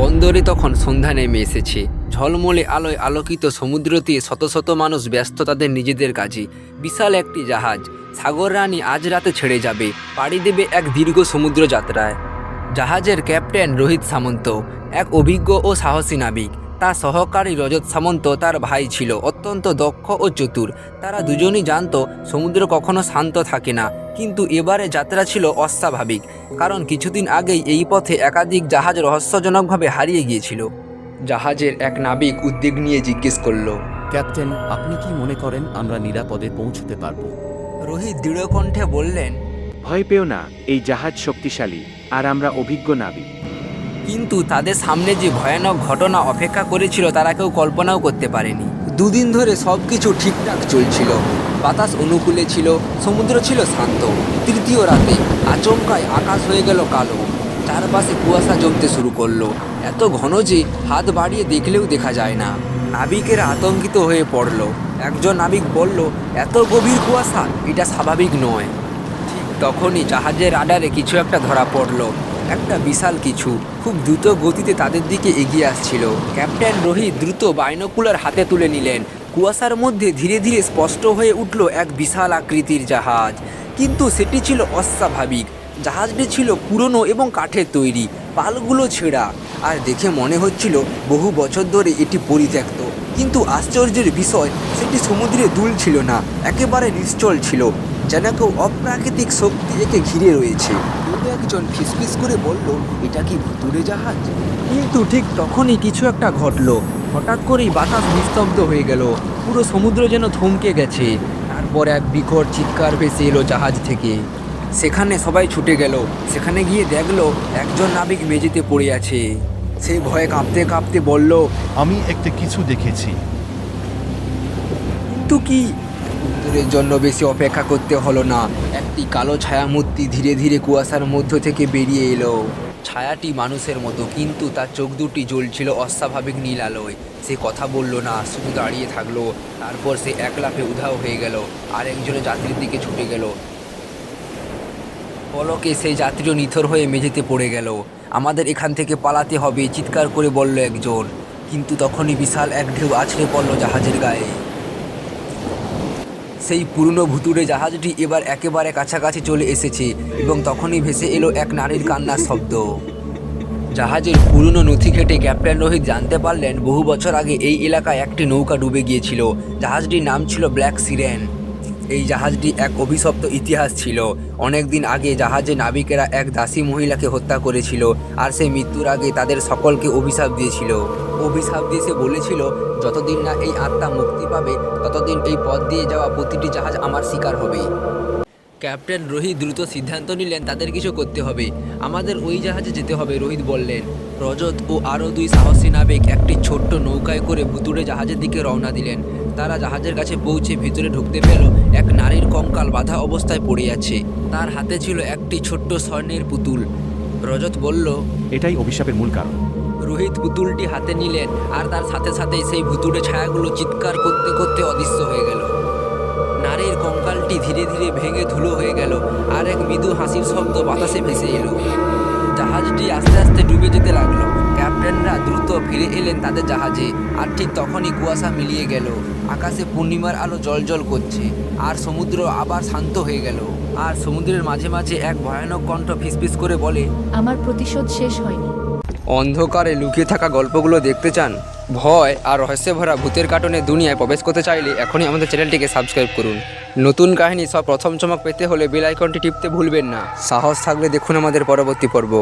বন্দরে তখন সন্ধ্যা নেমে এসেছে। ঝলমলে আলোয় আলোকিত সমুদ্র দিয়ে শত শত মানুষ ব্যস্ত তাদের নিজেদের কাজে। বিশাল একটি জাহাজ, সাগর রানী আজ রাতে ছেড়ে যাবে, পাড়ি দেবে এক দীর্ঘ সমুদ্র যাত্রায়। জাহাজের ক্যাপ্টেন রোহিত সামন্ত, এক অভিজ্ঞ ও সাহসী নাবিক। তার সহকারী রজত সামন্ত তার ভাই ছিল অত্যন্ত দক্ষ ও চতুর। তারা দুজনই জানত সমুদ্র কখনো শান্ত থাকে না কিন্তু এবারে যাত্রা ছিল অস্বাভাবিক কারণ কিছুদিন আগেই এই পথে একাধিক জাহাজ রহস্যজনকভাবে হারিয়ে গিয়েছিল। জাহাজের এক নাবিক উদ্বেগ নিয়ে জিজ্ঞেস করল ক্যাপ্টেন আপনি কি মনে করেন আমরা নিরাপদে পৌঁছতে পারব? রোহিত দৃঢ়কণ্ঠে বললেন ভয় পেও না এই জাহাজ শক্তিশালী আর আমরা অভিজ্ঞ নাবিক। কিন্তু তাদের সামনে যে ভয়ানক ঘটনা অপেক্ষা করেছিল, তারা কেউ কল্পনাও করতে পারেনি। দুদিন ধরে সব কিছু ঠিকঠাক চলছিল। বাতাস অনুকূলে ছিল, সমুদ্র ছিল শান্ত। তৃতীয় রাতে আচমকায় আকাশ হয়ে গেল কালো। চারপাশে কুয়াশা জমতে শুরু করল। এত ঘন যে হাত বাড়িয়ে দেখলেও দেখা যায় না। নাবিকেরা আতঙ্কিত হয়ে পড়ল। একজন নাবিক বলল, এত গভীর কুয়াশা, এটা স্বাভাবিক নয়। ঠিক তখনই জাহাজের রাডারে কিছু একটা ধরা পড়ল। একটা বিশাল কিছু। খুব দ্রুত গতিতে তাদের দিকে এগিয়ে আসছিল। ক্যাপ্টেন রোহিত দ্রুত বাইনোকুলার হাতে তুলে নিলেন। কুয়াশার মধ্যে ধীরে ধীরে স্পষ্ট হয়ে উঠল এক বিশাল আকৃতির জাহাজ। কিন্তু সেটি ছিল অস্বাভাবিক। জাহাজটি ছিল পুরনো এবং কাঠের তৈরি, পালগুলো ছেঁড়া। আর দেখে মনে হচ্ছিল বহু বছর ধরে এটি পরিত্যক্ত। কিন্তু আশ্চর্যের বিষয়, সেটি সমুদ্রে দুল ছিল না, একেবারে নিশ্চল ছিল। যেন কেউ অপ্রাকৃতিক শক্তি একে ঘিরে রয়েছে। কেউ একজন ফিসফিস করে বলল এটা কি ভুতুরে জাহাজ? কিন্তু ঠিক তখনই কিছু একটা ঘটলো। হঠাৎ করেই বাতাস নিস্তব্ধ হয়ে গেল। পুরো সমুদ্র যেন থমকে গেছে। তারপর এক বিকট চিৎকার ভেসে এলো জাহাজ থেকে। সেখানে সবাই ছুটে গেল। সেখানে গিয়ে দেখল একজন নাবিক মেঝেতে পড়ে আছে। সে ভয়ে কাঁপতে কাঁপতে বলল আমি একটা কিছু দেখেছি। কিন্তু কি উত্তরের জন্য বেশি অপেক্ষা করতে হলো না। একটি কালো ছায়ামূর্তি ধীরে ধীরে কুয়াশার মধ্য থেকে বেরিয়ে এলো। ছায়াটি মানুষের মতো, কিন্তু তার চোখ দুটি জ্বলছিল অস্বাভাবিক নীল আলোয় সে কথা বলল না, শুধু দাঁড়িয়ে থাকল। তারপর সে এক লাফে উধাও হয়ে গেল, আর একজনের যাত্রীর দিকে ছুটে গেল। পলকে সেই যাত্রীও নিথর হয়ে মেঝেতে পড়ে গেল। আমাদের এখান থেকে পালাতে হবে, চিৎকার করে বলল একজন। কিন্তু তখনই বিশাল এক ঢেউ আছড়ে পড়ল জাহাজের গায়ে। সেই পুরনো ভুতুড়ে জাহাজটি এবার একেবারে কাছাকাছি চলে এসেছে এবং তখনই ভেসে এলো এক নারীর কান্নার শব্দ। জাহাজের পুরনো নথি ঘেটে ক্যাপ্টেন রোহিত জানতে পারলেন বহু বছর আগে এই এলাকায় একটি নৌকা ডুবে গিয়েছিল। জাহাজটির নাম ছিল ব্ল্যাক সিরেন। এই জাহাজটি এক অভিশপ্ত ইতিহাস ছিল। অনেক দিন আগে জাহাজে নাবিকেরা এক দাসী মহিলাকে হত্যা করেছিল আর সেই মৃত্যুর আগে তাদের সকলকে অভিশাপ দিয়েছিল। অভিশাপ দিয়ে সে বলেছিল, যতদিন না এই আত্মা মুক্তি পাবে, ততদিন এই পথ দিয়ে যাওয়া প্রতিটি জাহাজ আমার শিকার হবে। ক্যাপ্টেন রোহিত দ্রুত সিদ্ধান্ত নিলেন তাদের কিছু করতে হবে। আমাদের ওই জাহাজে যেতে হবে রোহিত বললেন। রজত ও আরও দুই সাহসী নাবিক একটি ছোট্ট নৌকায় করে ভুতুড়ে জাহাজের দিকে রওনা দিলেন। তারা জাহাজের কাছে পৌঁছে ভিতরে ঢুকতে পেল। এক নারীর কঙ্কাল বাধা অবস্থায় পড়ে আছে। তার হাতে ছিল একটি ছোট্ট স্বর্ণের পুতুল। রজত বলল এটাই অভিশাপের মূল কারণ। রোহিত পুতুলটি হাতে নিলেন আর তার সাথে সাথে সেই ভুতুড়ে ছায়াগুলো চিৎকার করতে করতে অদৃশ্য হয়ে গেল। ধীরে ধীরে ভেঙে ধুলো হয়ে গেল আর এক মৃদু হাসির শব্দ বাতাসে ভেসে এলো। জাহাজটি আস্তে আস্তে ডুবে যেতে লাগল। ক্যাপ্টেনরা দ্রুত ফিরে এলেন তাদের জাহাজে আর ঠিক তখনই কুয়াশা মিলিয়ে গেল। আকাশে পূর্ণিমার আলো জলজল করছে আর সমুদ্র আবার শান্ত হয়ে গেল। আর সমুদ্রের মাঝে মাঝে এক ভয়ানক কণ্ঠ ফিসফিস করে বলে আমার প্রতিশোধ শেষ হয়নি। অন্ধকারে লুকিয়ে থাকা গল্পগুলো দেখতে চান? ভয় আর রহস্যে ভরা ভূতের কার্টুনের দুনিয়ায় প্রবেশ করতে চাইলে এখনই আমাদের চ্যানেলটিকে সাবস্ক্রাইব করুন। নতুন কাহিনী সব প্রথম চমক পেতে হলে বেলাইকনটি টিপতে ভুলবেন না। সাহস থাকলে দেখুন আমাদের পরবর্তী পর্ব।